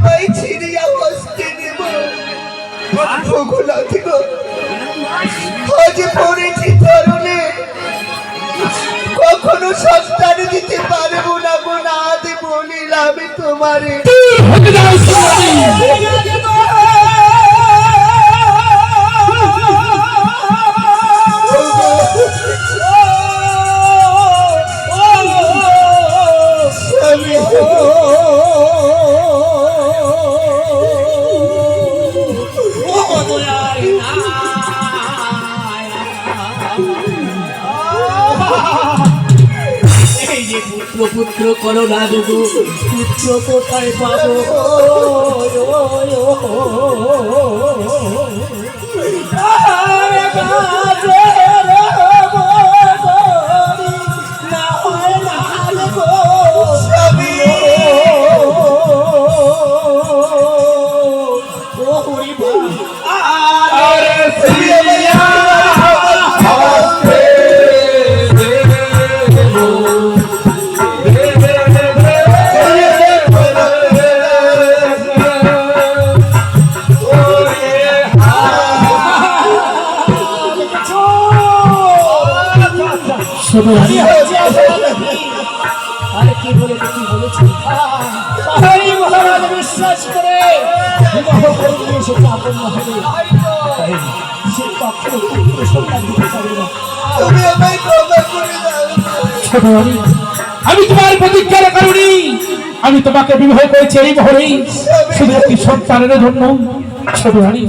তোমায় ছিড়িয়া হস্তে দেব ভূগোলাথ গো আজ পড়েছি তরুণে। কখনো সন্তান দিতে পারব না গো না দেব নিলামে তোমারে এই যে পুত্র পুত্র করো দেবো পুত্র কোথায় পাবো? আরে সুন্দরী আরে কি বলেছে কি বলেছে? এই মহারাজ বিশ্বাস করে। বিবাহ করে নিয়ে আপন মহলে সে কখনো সন্তান দিতে পারে না তুমি আমায় ক্ষমা করে দাও ছোটরানী, আমি তোমার প্রতিজ্ঞার কারণে আমি তোমাকে বিবাহ করেছি এই মহরেই শুধু একটি সন্তানের জন্য ছোটরানী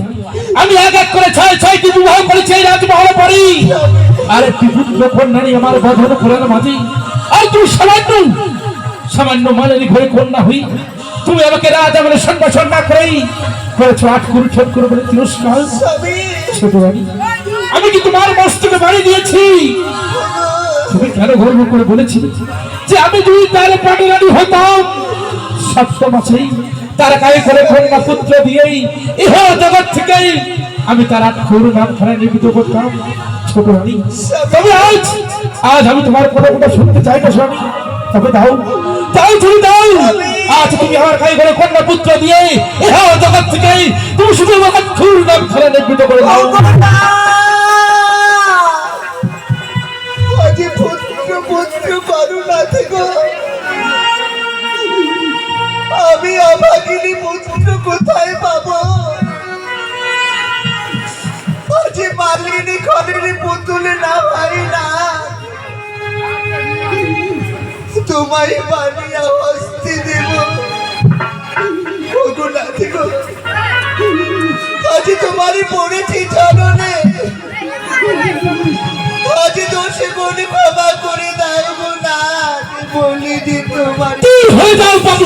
আমি এক এক করে ছয় ছয়টি বিবাহ করেছি এই রাজমহলে পরে। আর পুত্র কন্যা নিয়ে আমার বধন করার মাঝি। আর তুই সামান্য সামান্য মালের ঘরে কন্যা হই তুমি আমাকে রাজা বলে সম্ভাষণ না করেই করেছ আট কুরু ছোট করে বলে তিরস্কার। ছোটরানী আমি কি তোমার মস্তকে বাড়ি দিয়েছি? তুমি কেন গর্ব করে বলেছি যে আমি যদি তার পাটিরানি হতাম? সপ্তম মাসেই তার গায়ে করে কন্যা পুত্র দিয়েই ইহ জগৎ থেকেই আমি তার আক্ষর নাম খানে নিবিত করতাম, ছোট রানী। তবে আজ আজ আমি তোমার কোনো কথা শুনতে চাই না, স্বামী। তবে দাও তুমি দাও। আজ তুমি আমার করে কন্যা পুত্র দিয়ে জগৎ থেকেই তুমি শুধু আমার আক্ষর নাম খানে নিবিত করে দাও। থেকে। আমি অভাগিনী পুত্র কোথায় পাবো? আজ মালিনী ঘরের পুতুলে না ভাই না। তোমায় বানিয়া হস্তি দেব। আজ তোমারই পড়েছি চরণে। আজ দোষে কোনে ক্ষমা করে দাও না বলি দি তোমার হয়ে যাও বাবু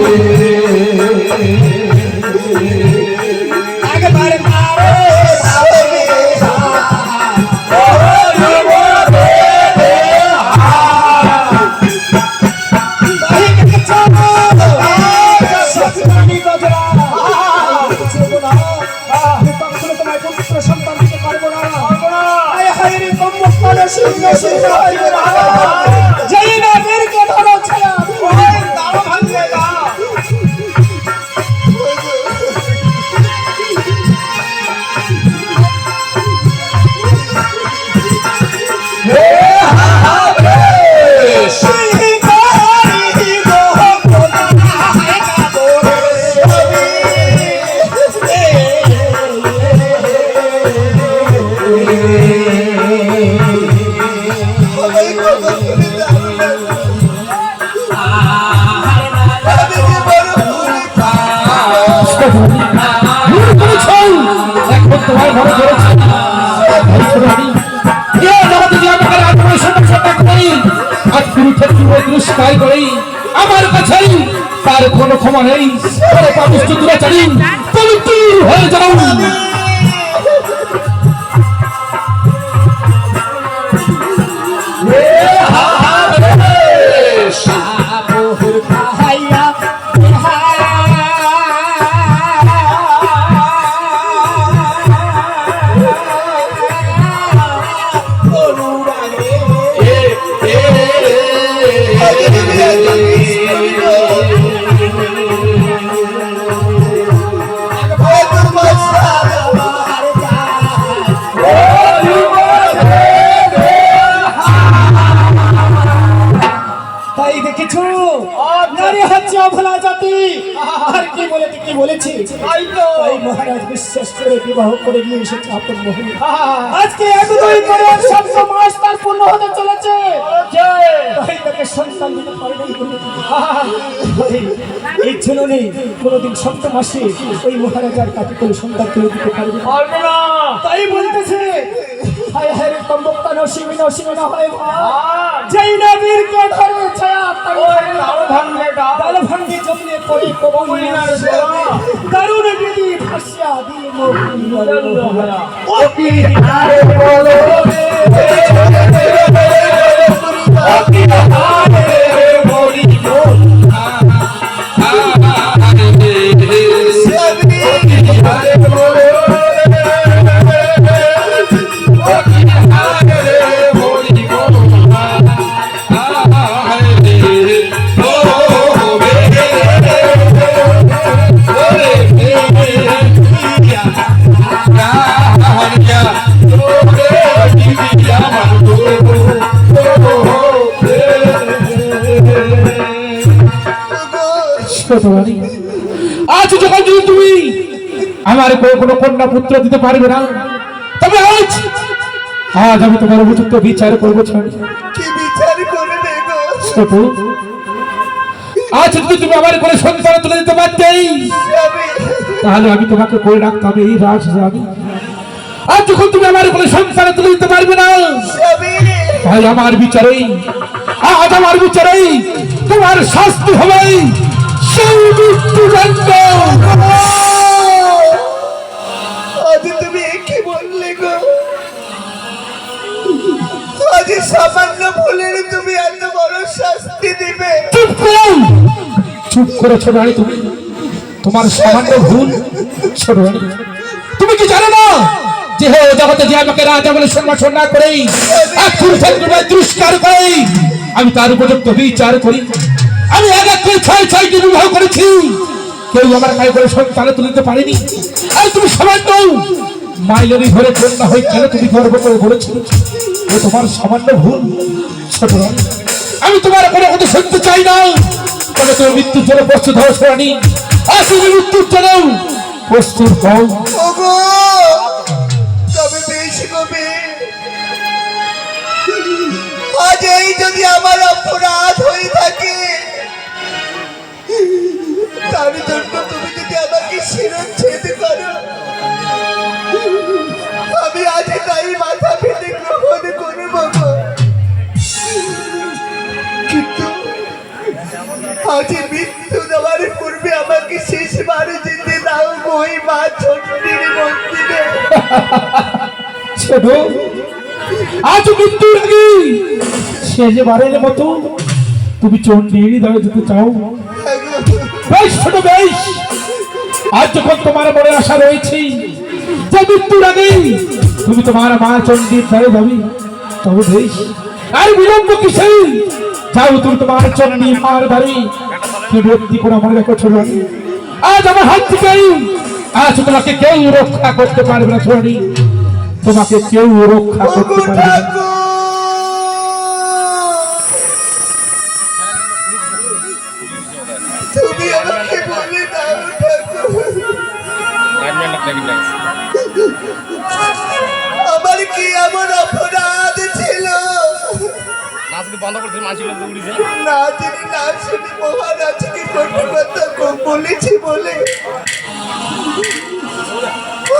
তাই করেই আমার কাছেই তার কোনো ক্ষমা নেই। পবিত্র হয়ে যাও বলেছি। তাই মহারাজ বিশ্বাস করে বিবাহ করে নিয়ে এসেছে আপন মহিলা। আজকে এক দুই করে সপ্ত মাস তার পূর্ণ হতে চলেছে। তাই তাকে সন্তান দিতে পারবেন এই নেই কোনোদিন সপ্ত মাসে ওই মহারাজার কাছে কোনো সন্তান তুলে দিতে পারবে না। তাই বলতেছে হায় হায় তম্বক্তা নসিমি নসিমি না হয় যেই না বীরকে ধরে ছায়া ডাল ভাঙ্গে জমিয়ে পড়ে কবই না দারুণ বিধি ভাসিয়া দিয়ে মোর আরে বলো। ছোট আমার কোনো কোনো কন্যা পুত্র দিতে পারবে না। তবে আজ আজ আমি তোমার উপযুক্ত বিচার করব বিচার ছোট আজ যদি তুমি আমার করে সন্তান তুলে দিতে পারতেই তাহলে আমি তোমাকে করে রাখতাম এই রাজ রানী। আর যখন তুমি আমার কোলে সংসার তুলে দিতে পারবে না তাই আমার বিচারেই আজ আমার বিচারেই তোমার শাস্তি হবে। সেই মৃত্যুদণ্ড। আজ সামান্য ভুলের তুমি এত বড় শাস্তি দিবে। চুপ করো চুপ করে ছোট রানী তুমি। তোমার সামান্য ভুল ছোট রানী। তুমি কি জানো না যে জগতে যে আমাকে রাজা বলে সম্ভাষণ না করেই, এক পুরুষের দুষ্কার করেই আমি তার উপযুক্ত বিচার করি। আমি এক এক করে ছয় ছয়টি বিবাহ করেছি। কেউ আমার গায়ে করে সন্তান তুলে দিতে পারেনি। আর তুমি সামান্য ঘরে ধরে কন্যা হয়ে কেন তুমি গর্ব করে বলেছিলে? ও তোমার সামান্য ভুল, ছোট আমি তোমার কোনো কথা শুনতে চাই না। তবে তুমি মৃত্যুর জন্য প্রস্তুত হও শোনানি আজ তুমি মৃত্যুর জন্য। প্রস্তুত হও। আজ এই যদি আমার অপরাধ হয়ে আমাকে শেষবার যেতে দাও ওই মা চণ্ডীর মন্দিরে। ছোট, আজ মৃত্যুর আগে শেষবারের মতো তুমি চন্ডির দলে যেতে চাও। বেশ ছোট, বেশ। আজ যখন তোমার মনে আশা রয়েছে যে মৃত্যুর আগে তুমি তোমার মা চন্ডির দলে যাবে। তবে বেশ। আর বিলম্ব কিসে? যাও তুমি তোমার চন্ডী মার বাড়ি কি ব্যক্তি করে মনে রেখো, ছোট রানী। আজ আমার হাত থেকে আজ তোমাকে কেউ রক্ষা করতে পারবে না ছোড়ি তোমাকে কেউ রক্ষা করতে পারবে না। তুমি আমাকে বলে দাও আমার কি এমন অপরাধ ছিল? নাচকে বন্ধ করতে মানছিল দৌড়িছে না জেনে না শুনে মহারাজকে কম বলেছি বলে।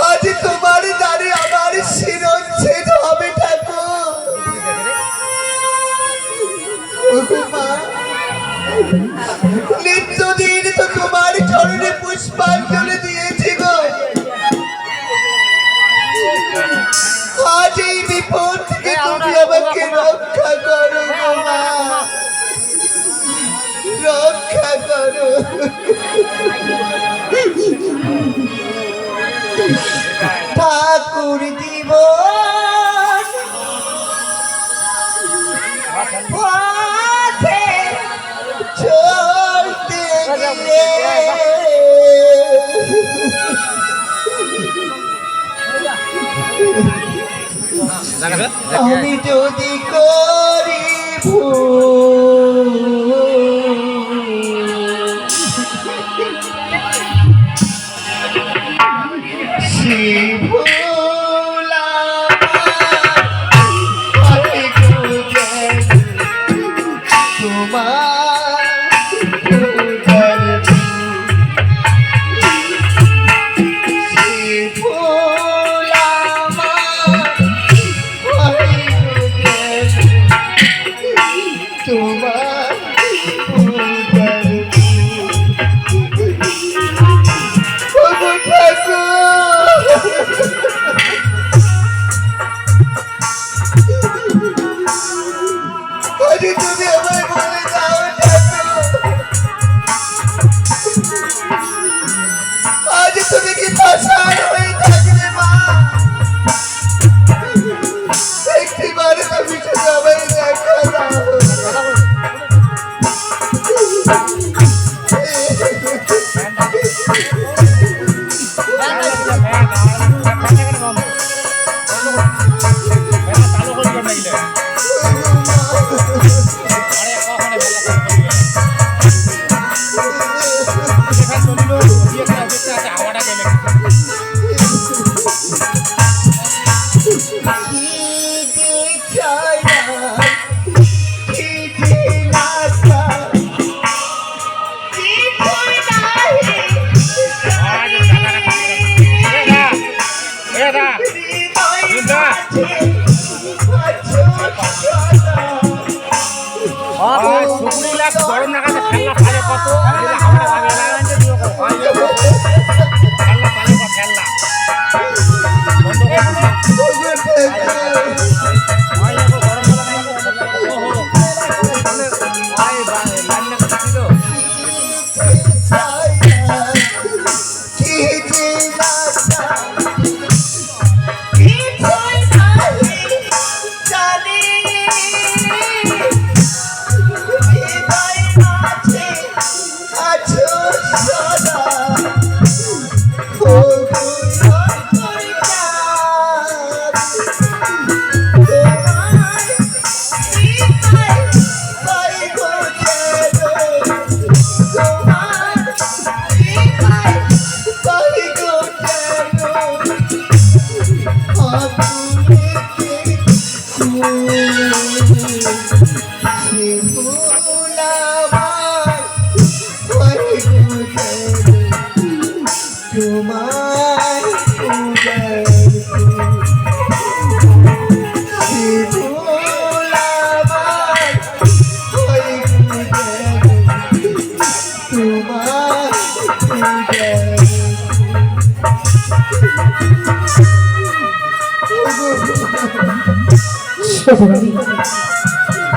আজ তোমার আমার হবে নিত্যদিন তো তোমার চরণে পুষ্পাঞ্জলি দিয়েছি গো। আজ এই বিপদ থেকে হ্যাঁ, তুমি আমাকে রক্ষা করো রক্ষা করো। আমি যদি করি ভুল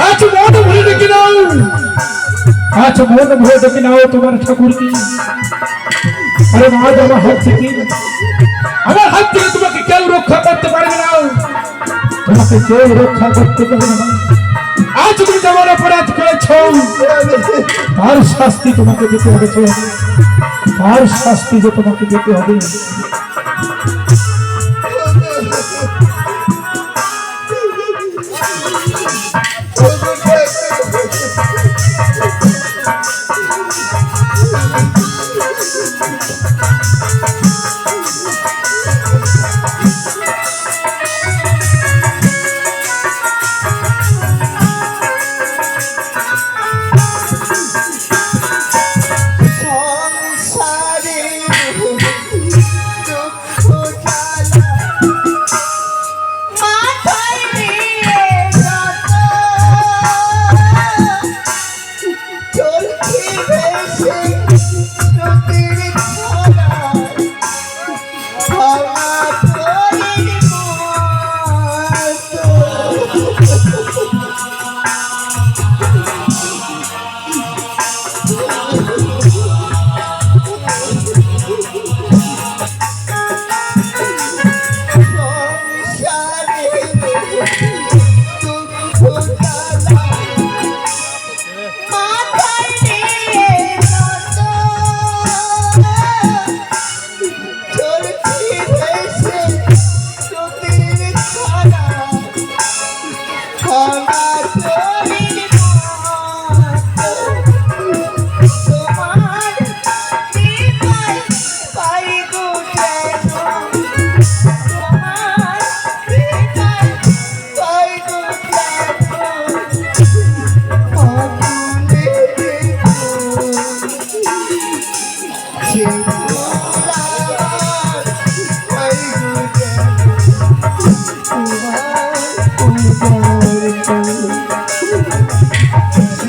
আজ মন ভরে ডেকে নাও আজ মন ভরে ডেকে নাও তোমার ঠাকুরকে আরে মা আমার হাত থেকে আমার হাত থেকে তোমাকে কেউ রক্ষা করতে পারবে না। তোমাকে কেউ রক্ষা করতে পারবে না। আজ তুমি যেমন অপরাধ করেছ তার শাস্তি তোমাকে দিতে হবে। তার শাস্তি যে তোমাকে দিতে হবে।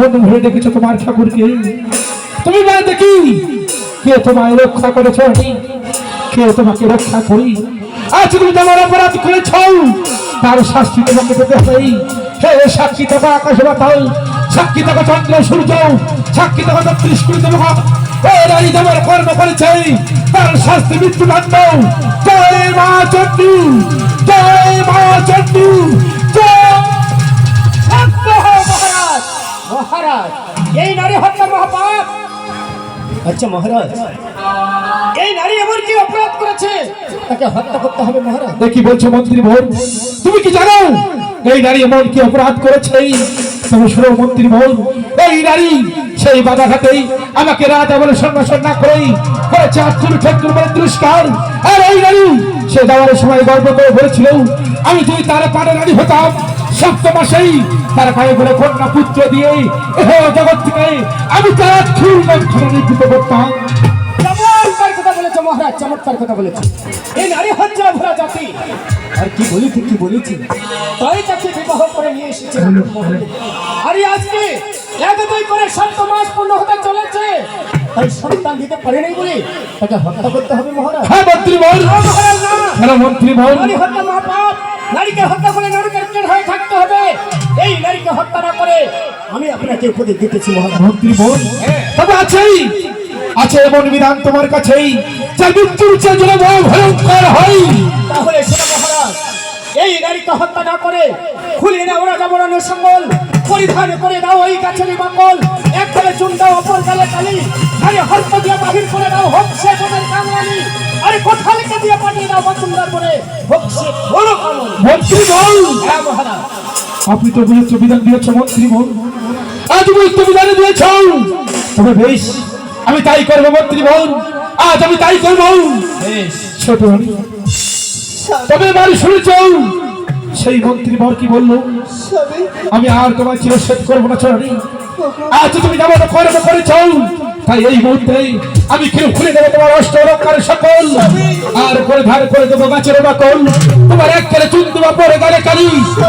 মন ভরে ডেকেছ তোমার ঠাকুরকে? তুমি বলে দেখি, কে তোমায় রক্ষা করেছ? কে তোমাকে রক্ষা করি? আজ তুমি তোমার অপরাধ করেছ, তার শাস্তি তোমাকে পেতে হবে। হে সাক্ষী আকাশ বাতাল, সাক্ষী থাকো চন্দ্র সূর্য, সাক্ষী থাকো কোটি দেবতা। হে তোমার কর্ম করেছে, তার শাস্তি মৃত্যু দণ্ড। জয় মা চন্ডী জয় মা চন্ডী জয় মহারাজ। মহারাজ, এই নারী হত্যা মহাপাপ। আচ্ছা মহারাজ, এই নারী এমন কি অপরাধ করেছে? তাকে হত্যা করতে হবে মহারাজ। কি বলছো মন্ত্রী ভোর? তুমি কি জানো? এই নারী এমন কি অপরাধ করেছে? তুমি শুনো মন্ত্রী ভোর, এই নারী সেই বাধা ঘাটেই আমাকে রাজা বলে সন্ন্যাসন না করেই করেছে আত্মুর ঠেকুর বলে দুষ্কার আর এই নারী সে যাওয়ার সময় গর্ব করে বলেছিল, আমি যদি তার পানে রানী হতাম সপ্ত মাসেই তার গায়ে বলে কন্যা পুত্র দিয়ে এহ জগৎ থেকে আমি তার খুল মন্ত্রণা নির্দিত করতাম। চমৎকার কথা বলেছে মহারাজ চমৎকার কথা বলেছে। এই নারী হচ্ছে অভরা জাতি। আর কি বলেছি কি বলেছি? তাই তাকে বিবাহ করে নিয়ে এসেছে আর আজকে এক দুই করে সাত মাস পূর্ণ হতে চলেছে। তাই সন্তান দিতে পারেনি বলে তাকে হত্যা করতে হবে মহারাজ। হ্যাঁ মন্ত্রী বল না, মহারাজ। না মন্ত্রী নারী হত্যা মহাপাপ। নারীকে হত্যা করে নরকের হয়ে থাকতে হবে। এই নারীকে হত্যা না করে আমি আপনাকে উপদেশ দিতেছি মহামন্ত্রী মন্ত্রী বোন তবে আছেই আছে এমন বিধান তোমার কাছেই যা মৃত্যুর চেয়ে ভয়ঙ্কর হয়। তাহলে সেটা মহারাজ এই নারীকে হত্যা না করে খুলে নাও রাজা বরানোর সঙ্গল পরিধান করে দাও এই গাছের বাকল। এক গালে চুন দাও অপর গালে কালি। আরে হস্ত দিয়ে বাহির করে দাও হোক সে বোনের কামরানি। আরে কোঠালিকে দিয়ে পাঠিয়ে দাও বাতুন্দার করে হোক সে বড় কামন মন্ত্রী বল। হ্যাঁ মহারাজ। আপনি তো বুঝেছ বিধান দিয়েছ মন্ত্রী বল। আজ বুঝতে বিধান দিয়েছ তবে বেশ আমি তাই করব মন্ত্রী বল। আজ আমি তাই করব। ছোট রানী। তবে এবার শুনেছ? সেই মন্ত্রী বর কি বলল? আমি আর তোমার চিরচ্ছেদ করব না চরণী আজ তুমি যাব না কর্ম করেছ তাই এই মুহূর্তে আমি কেউ খুলে দেবো তোমার অষ্ট রক্ষার সকল। আর করে ধার করে দেবো গাছের বাকল। তোমার এক করে চুন দেবো পরে গালে কালি।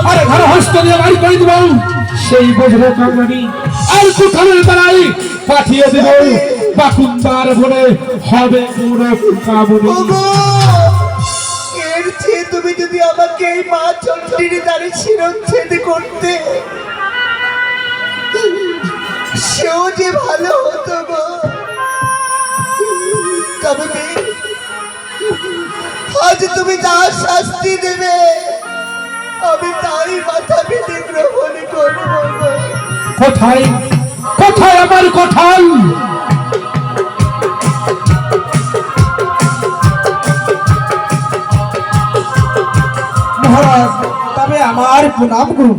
আর ঘর হস্ত দিয়ে বাড়ি করে দেবো। সেই বোঝবো কামরানি আর কুঠালের বেলায় পাঠিয়ে দেব। বাকুন্দার বলে হবে পুরো কামনি চেয়ে তুমি যদি আমাকে এই মা চন্দ্রীর দ্বারে শিরচ্ছেদ করতে। সেও যে ভালো হতো গো। তবে আজ তুমি যা শাস্তি দেবে, আমি তাই মাথা পেতে গ্রহণ করব। কোথায়? কোথায় আমার কোঠাল? মহারাজ তবে আমার প্রণাম করুন।